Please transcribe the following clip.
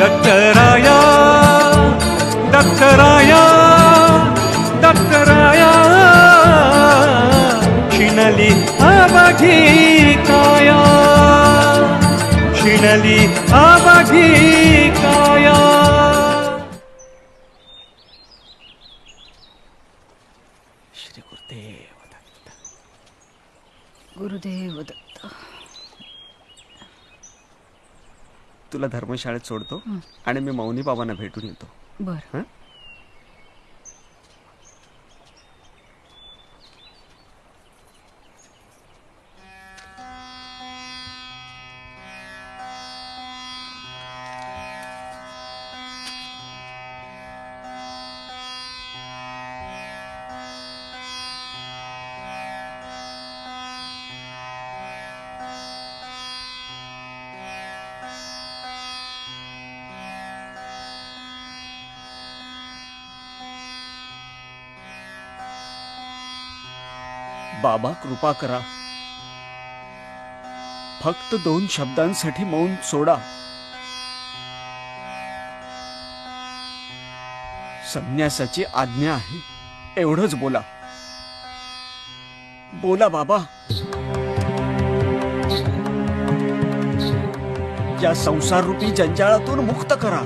दत्तराया दत्तराया दत्तराया शिणली आबाधी काया शिणली आबाधी काया श्री गुरुदेव दत्त गुरुदेव दत्त तुला धर्मशाळेत सोडतो आणि मी मौनी बाबांना भेटून येतो. बर. बाबा कृपा करा. फक्त दोन शब्दांसाठी मौन सोडा. संन्यासाची आज्ञा आहे एवढंच बोला. बोला बाबा. या संसार रूपी जंजाळातून मुक्त करा.